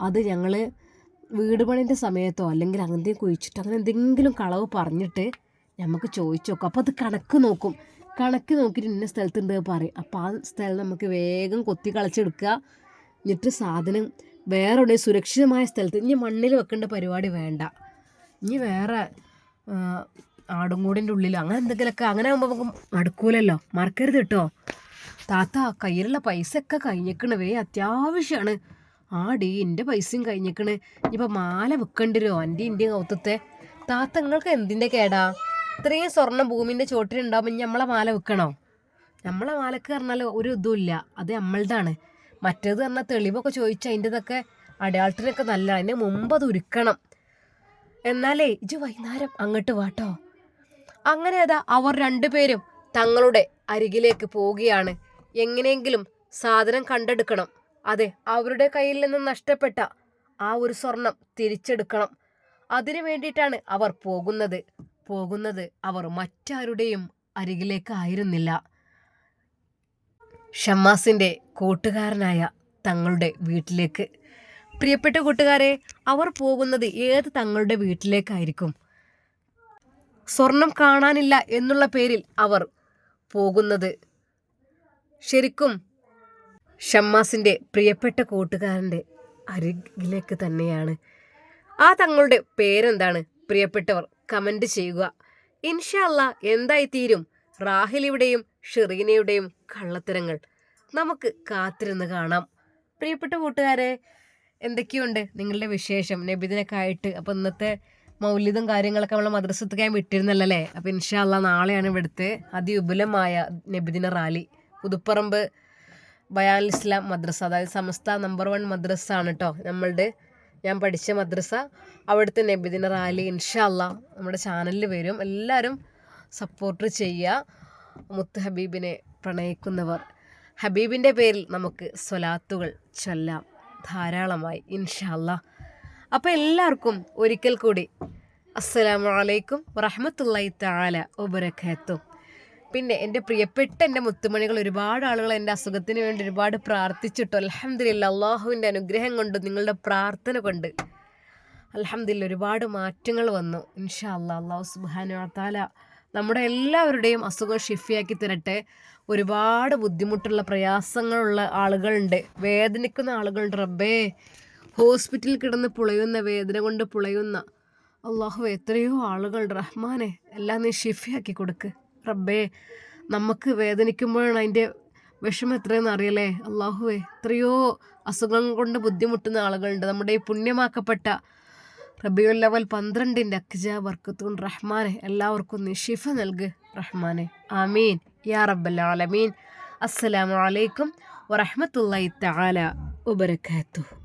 അത് ഞങ്ങൾ വീട് പണിന്റെ സമയത്തോ അല്ലെങ്കിൽ അങ്ങനത്തെ കുഴിച്ചിട്ടോ അങ്ങനെ എന്തെങ്കിലും കളവ് പറഞ്ഞിട്ട് നമുക്ക് ചോദിച്ചു നോക്കും. അപ്പോൾ അത് കണക്ക് നോക്കും. കണക്ക് നോക്കിയിട്ട് ഇന്ന സ്ഥലത്തുണ്ട് പറയും. അപ്പോൾ ആ സ്ഥലം നമുക്ക് വേഗം കൊത്തി കളച്ചെടുക്കുക. എന്നിട്ട് സാധനം വേറെ എവിടെ സുരക്ഷിതമായ സ്ഥലത്ത് ഇനി മണ്ണിൽ വെക്കേണ്ട പരിപാടി വേണ്ട. ഇനി വേറെ ആടുംകൂടിന്റെ ഉള്ളിൽ അങ്ങനെ എന്തെങ്കിലുമൊക്കെ അങ്ങനെ ആകുമ്പോൾ നമുക്ക് മടുക്കൂലല്ലോ. മറക്കരുത് കേട്ടോ താത്ത കയ്യിലുള്ള പൈസ ഒക്കെ കഴിഞ്ഞേക്കണവേ അത്യാവശ്യമാണ് ആടി എന്റെ പൈസയും കഴിഞ്ഞേക്കണ്. ഇനിയിപ്പോൾ മാല വെക്കണ്ടിരോ? എന്റെ ഇന്ത്യ കൗത്തത്തെ താത്ത നിങ്ങൾക്ക് എന്തിന്റെ കേടാ? ഇത്രയും സ്വർണം ഭൂമിന്റെ ചോട്ടിലുണ്ടാകുമ്പോൾ നമ്മളെ മാല വെക്കണോ? നമ്മളെ മാലക്ക് പറഞ്ഞാൽ ഒരു ഇതുമില്ല അത് നമ്മളതാണ് മറ്റേത് പറഞ്ഞാൽ തെളിവൊക്കെ ചോദിച്ചാൽ അതിന്റെതൊക്കെ അടയാളത്തിനൊക്കെ നല്ല. അതിന് മുമ്പ് അത് ഉരുക്കണം എന്നാലേ ഇജ് വൈകുന്നേരം അങ്ങോട്ട് വാട്ടോ അങ്ങനെ അതാ അവർ രണ്ടുപേരും തങ്ങളുടെ അരികിലേക്ക് പോവുകയാണ്. എങ്ങനെയെങ്കിലും സാധനം കണ്ടെടുക്കണം. അതെ അവരുടെ കയ്യിൽ നിന്ന് നഷ്ടപ്പെട്ട ആ ഒരു സ്വർണം തിരിച്ചെടുക്കണം. അതിനു വേണ്ടിയിട്ടാണ് അവർ പോകുന്നത്. പോകുന്നത് അവർ മറ്റാരുടെയും അരികിലേക്കായിരുന്നില്ല ഷമ്മാസിന്റെ കൂട്ടുകാരനായ തങ്ങളുടെ വീട്ടിലേക്ക്. പ്രിയപ്പെട്ട കൂട്ടുകാരെ അവർ പോകുന്നത് ഏത് തങ്ങളുടെ വീട്ടിലേക്കായിരിക്കും? സ്വർണം കാണാനില്ല എന്നുള്ള പേരിൽ അവർ പോകുന്നത്. ശരിക്കും ഷമ്മാസിന്റെ പ്രിയപ്പെട്ട കൂട്ടുകാരന്റെ അരികിലേക്ക് തന്നെയാണ്. ആ തങ്ങളുടെ പേരെന്താണ്? പ്രിയപ്പെട്ടവർ കമന്റ് ചെയ്യുക. ഇൻഷല്ല എന്തായി തീരും റാഹിലിയുടെയും ഷെറീനയുടെയും കള്ളത്തരങ്ങൾ നമുക്ക് കാത്തിരുന്ന് കാണാം. പ്രിയപ്പെട്ട കൂട്ടുകാരെ എന്തൊക്കെയുണ്ട് നിങ്ങളുടെ വിശേഷം? നബിദിനൊക്കെ ആയിട്ട് അപ്പോൾ ഇന്നത്തെ മൗല്യതും കാര്യങ്ങളൊക്കെ നമ്മൾ മദ്രസത്തേക്ക് ഞാൻ വിട്ടിരുന്നല്ലേ അപ്പോൾ ഇൻഷാല്ല നാളെയാണ് ഇവിടുത്തെ അതിവിപുലമായ നബിദിന റാലി. പുതുപ്പറമ്പ് ബയാൽ ഇസ്ലാം മദ്രസ അതായത് സമസ്ത നമ്പർ വൺ മദ്രസ ആണ് കേട്ടോ നമ്മളുടെ ഞാൻ പഠിച്ച മദ്രസ. അവിടുത്തെ നബിദിന റാലി ഇൻഷാല്ല നമ്മുടെ ചാനലിൽ വരും. എല്ലാവരും സപ്പോർട്ട് ചെയ്യുക. മുത്ത് ഹബീബിനെ പ്രണയിക്കുന്നവർ. ഹബീബിന്റെ പേരിൽ നമുക്ക് സ്വലാത്തുകൾ ചൊല്ലാം. ധാരാളമായി ഇൻഷല്ല അപ്പോൾ എല്ലാവർക്കും ഒരിക്കൽ കൂടി അസ്സലാമു അലൈക്കും വറഹമത്തല്ലായി താല ഒബരഖത്തും പിന്നെ എന്റെ പ്രിയപ്പെട്ട എന്റെ മുത്തുമണികൾ ഒരുപാട് ആളുകൾ എന്റെ അസുഖത്തിന് വേണ്ടി ഒരുപാട് പ്രാർത്ഥിച്ചിട്ടു. അലഹമില്ല അള്ളാഹുവിന്റെ അനുഗ്രഹം കൊണ്ട് നിങ്ങളുടെ പ്രാർത്ഥന കൊണ്ട് അലഹമില്ല ഒരുപാട് മാറ്റങ്ങൾ വന്നു. ഇൻഷാ അല്ലാ അള്ളാഹു സുബാനു താല നമ്മുടെ എല്ലാവരുടെയും അസുഖം ഷിഫിയാക്കി തരട്ടെ. ഒരുപാട് ബുദ്ധിമുട്ടുള്ള പ്രയാസങ്ങളുള്ള ആളുകളുണ്ട്. വേദനിക്കുന്ന ആളുകളുണ്ട്. റബ്ബേ ഹോസ്പിറ്റലിൽ കിടന്ന് പുളയുന്ന വേദന കൊണ്ട് പുളയുന്ന. അള്ളാഹു എത്രയോ ആളുകൾ റഹ്മാനെ എല്ലാം നീ ഷിഫിയാക്കി കൊടുക്ക്. റബ്ബേ നമുക്ക് വേദനിക്കുമ്പോഴാണ് അതിന്റെ വിഷമം എത്രയെന്ന് അറിയലേ അള്ളാഹുവേ എത്രയോ അസുഖം കൊണ്ട് ബുദ്ധിമുട്ടുന്ന ആളുകളുണ്ട്. നമ്മുടെ ഈ പുണ്യമാക്കപ്പെട്ട റബിയുൽ ലെവൽ പന്ത്രണ്ടിന്റെ അക്ജ വർക്കത്തും റഹ്മാനെ എല്ലാവർക്കും നിഷിഫ നൽക്. റഹ്മാനെ ആമീൻ. യാ റബ്ബൽ ആലമീൻ. അസ്സലാമു അലൈക്കും വറഹ്മത്തുള്ളാഹി തആല വബറകാതുഹു.